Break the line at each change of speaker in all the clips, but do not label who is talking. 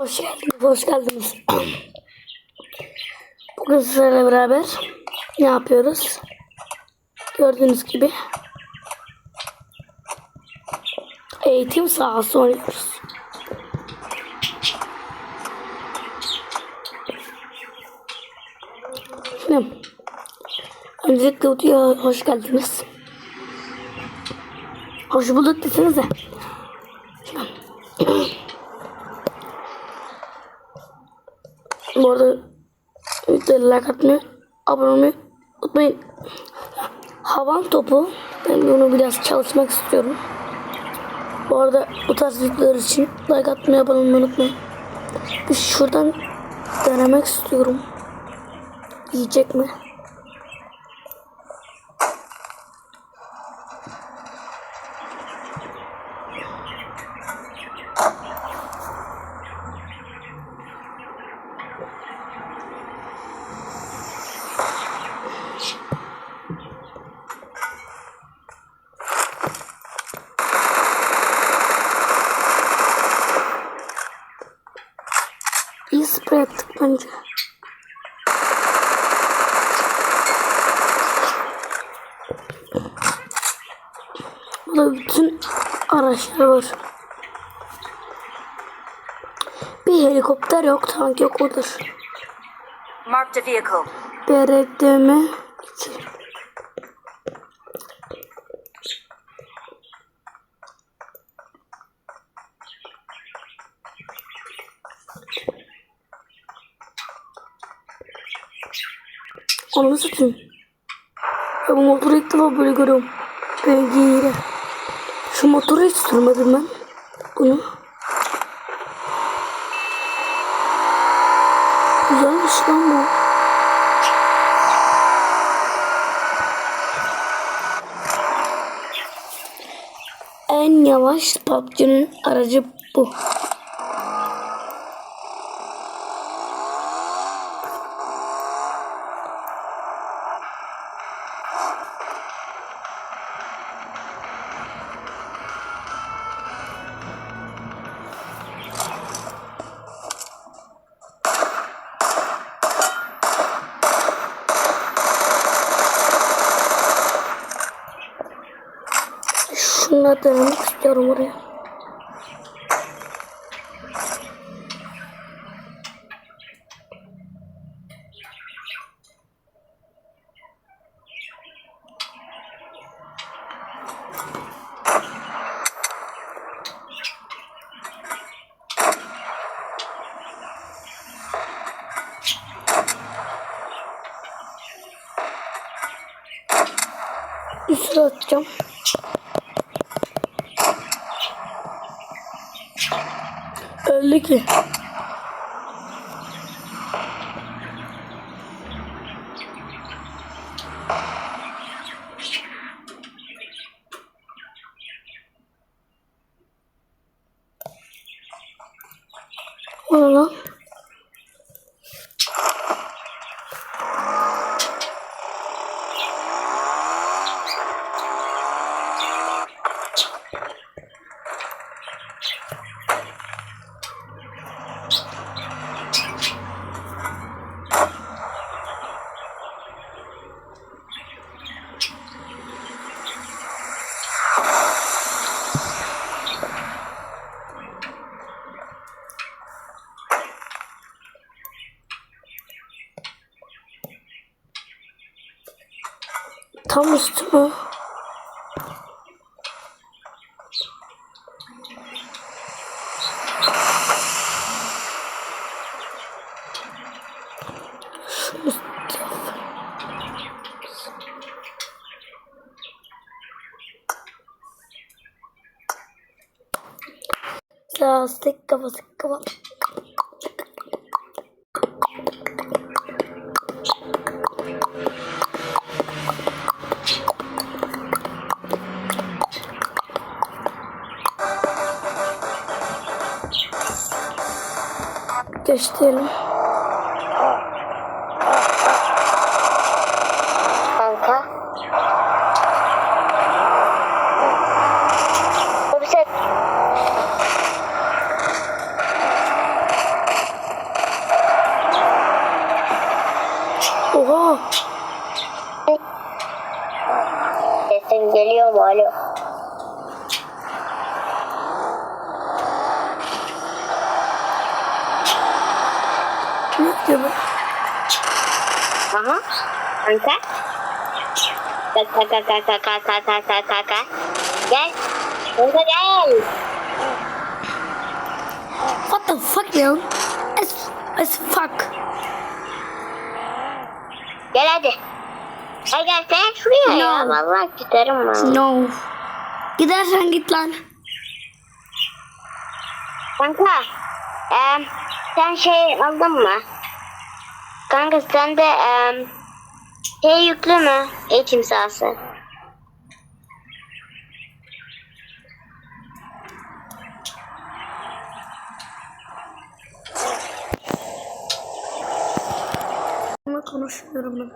Hoş geldiniz, hoş geldiniz. Bugün sizlerle beraber ne yapıyoruz? Gördüğünüz gibi eğitim sahası oynuyoruz. Şimdi öncelikle hoş geldiniz. Hoş bulduk desenize. Bu arada videoya like atmayı, abone olmayı unutmayın. Havan topu. Ben bunu biraz çalışmak istiyorum. Bu arada bu tarz videolar için like atmayı, abone olmayı unutmayın. Şuradan denemek istiyorum. Yiyecek mi? Bence. Burada bütün araçlar var. Bir helikopter yok, tank yok odur.
Marked a vehicle.
BRDM 2. Satayım. Ya bu motoru ilk defa böyle görüyorum. Belgeyle. Şu motoru hiç sürmedim ben. Bunu. Güzelmiş lan bu. En yavaş PUBG'nin aracı bu. Şunu denemek istiyorum oraya. लिखे Tam üstüme. Şunun üstüne. Lastik kafası kafa. Gösterelim.
Kanka. O bir şey.
çıkıyor böyle.
Aha. Kanka. Kanka kanka kanka kanka kanka kanka. Gel. Kanka gel.
What the fuck ya? As, as fuck.
Gel hadi. Gel gel sen şuraya ya.
No.
Vallahi giderim ben.
No. Gidersen git lan.
Kanka. em, sen şey aldın mı? Kanka sen de em, şey yüklü mü? Eğitim sahası.
Ama konuşmuyorum ben.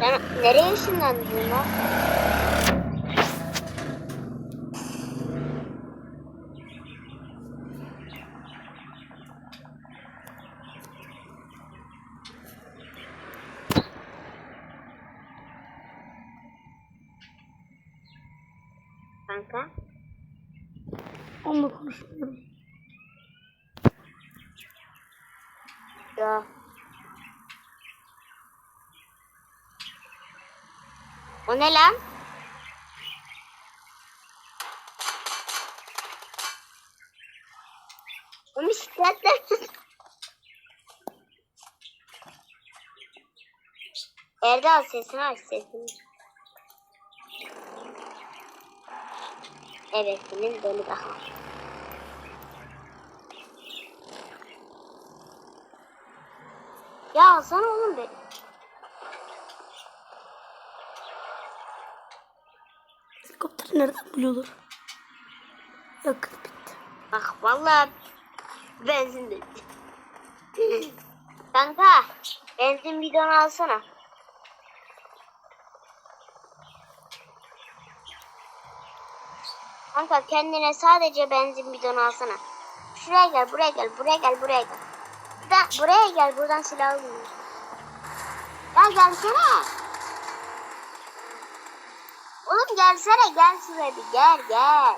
Beni nasıl sattı bilmiyorsunuz siz.
Sen nereye ışınlandın lan? Kanka.
Onunla konuşmuyorum.
Ya. O ne lan? O bisikletler. Erdal sesini aç sesini. Evet senin deli daha. Ya alsana oğlum beni.
Helikopteri nereden buluyorlar? Yakıt bitti.
Bak vallahi benzin bitti. Kanka benzin bidonu alsana. Kanka kendine sadece benzin bidonu alsana. Şuraya gel, buraya gel, buraya gel, buraya gel. Buradan, buraya gel, buradan silah almıyor. Ya gelsene. Oğlum gelsene, gel şuraya bir gel, gel.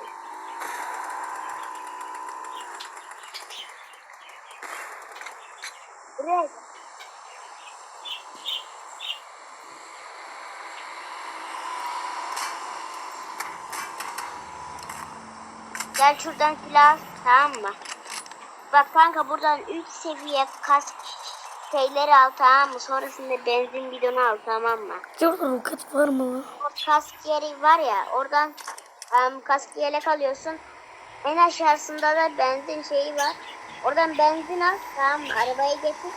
Buraya gel. Şuradan silah tamam mı? Bak kanka buradan 3 seviye kask şeyleri al tamam mı? Sonrasında benzin bidonu al tamam mı?
Orada roket var mı
kask yeri var ya oradan em, kask yelek alıyorsun. En aşağısında da benzin şeyi var. Oradan benzin al tamam? Arabaya getir.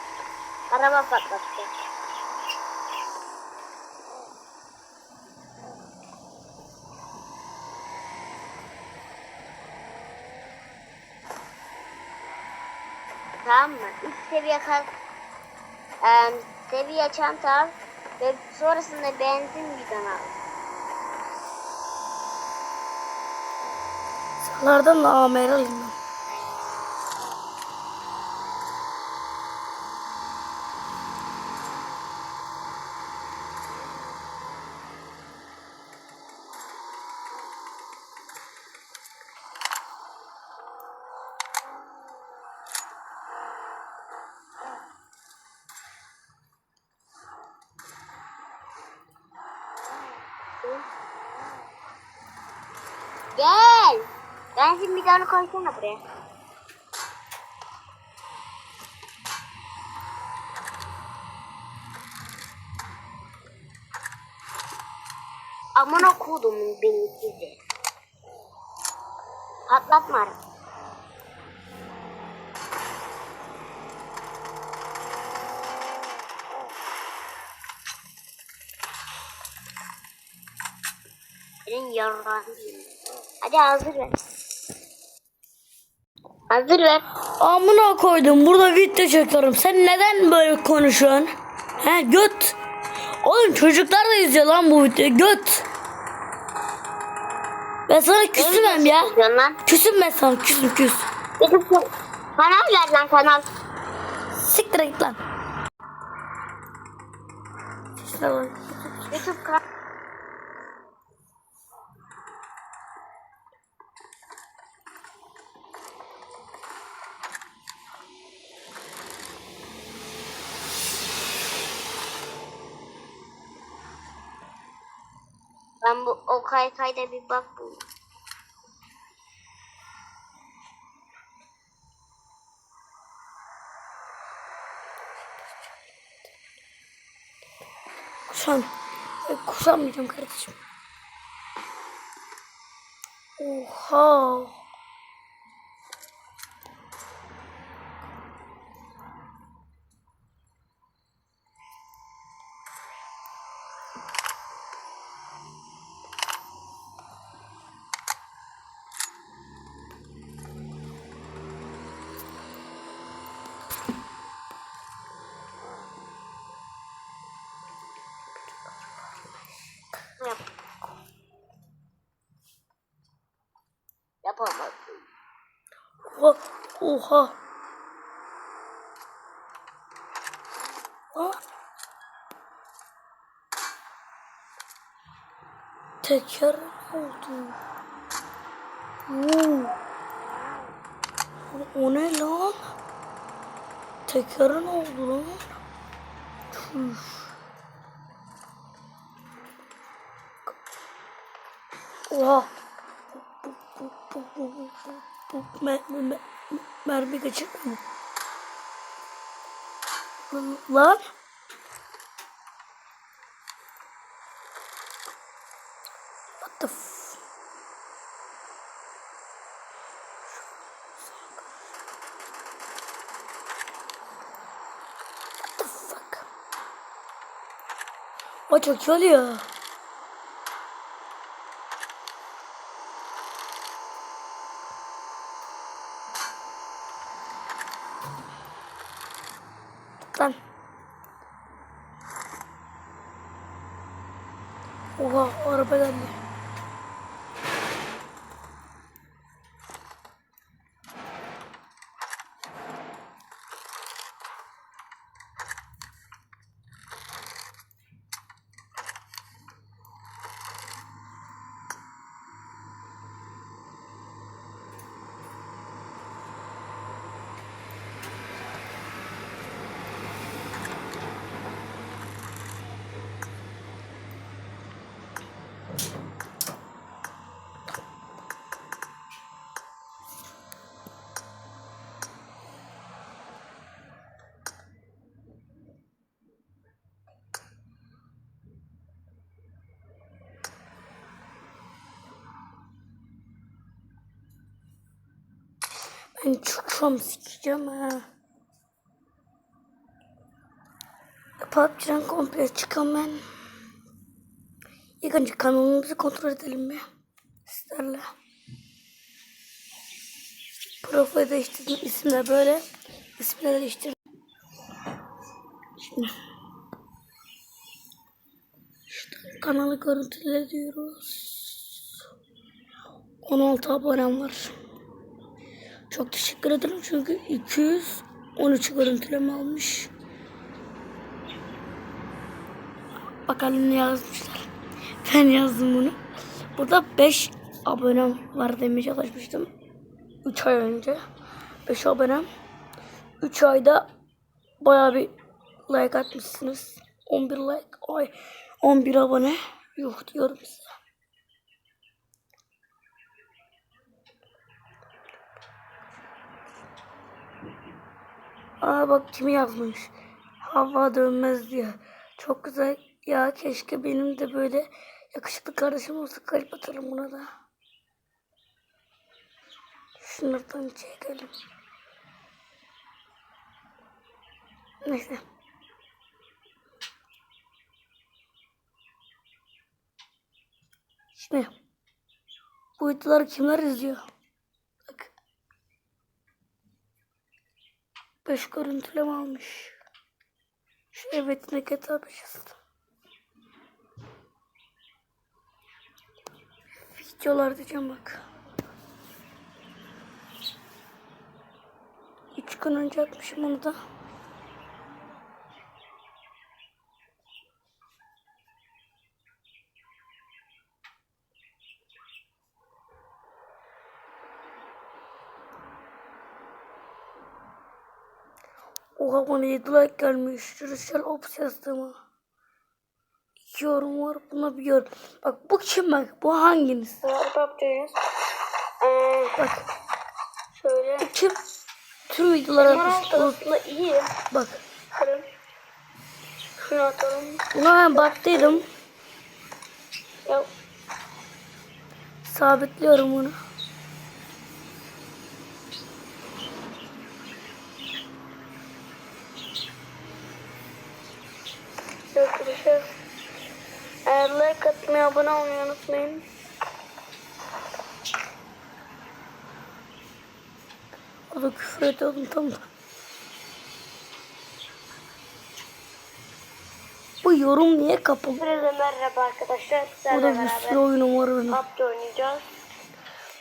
Araba patlatacak. Tamam mı? Üç seviye kask em, seviye çanta al ve sonrasında benzin bidonu al.
Silahlardan da AMR alayım ben.
Benzin bidonu koysana buraya. Amına kodumun beni sizi. Patlatma arabayı. Senin yarrağını. Hadi hazır ver. Hazır ver.
Amına koydum burada video çekiyorum. Sen neden böyle konuşuyorsun? He göt. Oğlum çocuklar da izliyor lan bu videoyu. Göt. Ben sana küsüm hem ya. Küsüm ben sana küsüm küs.
Kanal ver lan kanal.
Siktir git lan.
YouTube kanal. Ben bu o kaykayda bir bak bu.
Kuşan. Kuşanmayacağım kardeşim. Oha.
Yap. Yapamadım.
Oha. Oha. Aa. Teker oldu. Oo. O ne lan? Tekerin oldu lan. Tüh. Oha. Mer, mer, mermi kaçırdı mı? Lan. What the f... What the fuck? O çok iyi oluyor. Lan. Oha araba geldi. Ben şom sikeceğim ha. PUBG'den komple çıkan ben. İlk önce kanalımızı kontrol edelim bir. Sizlerle. Profil değiştirdim. İsim de böyle. De değiştirdim. Şimdi. İşte kanalı görüntüle diyoruz. 16 abonem var. Çok teşekkür ederim çünkü 213 görüntüleme almış. Bakalım ne yazmışlar. Ben yazdım bunu. Burada 5 abonem var demeye çalışmıştım. 3 ay önce. 5 abonem. 3 ayda bayağı bir like atmışsınız. 11 like. Ay 11 abone. Yuh diyorum size. Aa bak kimi yazmış. Hava dönmez diyor. Çok güzel. Ya keşke benim de böyle yakışıklı kardeşim olsa kalp atarım buna da. Şunlardan çekelim. Neyse. Şimdi bu videoları kimler izliyor? 5 görüntüleme almış. Şu evet ne kadar Videolar diyeceğim bak. 3 gün önce atmışım onu da. Oha bana 7 like gelmiş. Judicial Ops yazdığıma. İki yorum var. Buna bir yorum. Bak bu kim bak? Bu hanginiz?
Arap diyoruz. Ee,
Bak
şöyle.
bu kim? Tüm videolar atmış.
Aslında iyi.
Bak.
Bakalım. Şunu atalım.
Buna ben baktıydım.
Ya
Sabitliyorum bunu.
arkadaşlar. Eğer atmayı, abone olmayı unutmayın.
O da küfür ediyordum tam da. Bu yorum niye kapalı?
Herkese merhaba arkadaşlar. Sizlerle
da bir sürü oyunum var benim.
PUBG oynayacağız.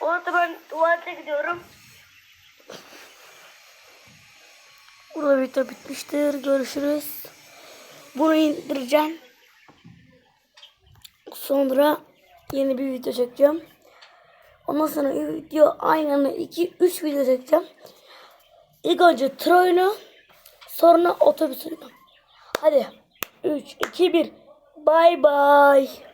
Bu arada ben tuvalete gidiyorum.
Burada video bitmiştir. Görüşürüz. Bunu indireceğim. Sonra yeni bir video çekeceğim. Ondan sonra video aynı anda 2-3 video çekeceğim. İlk önce Troy'unu sonra otobüsünü. Hadi 3, 2, 1. Bye bye.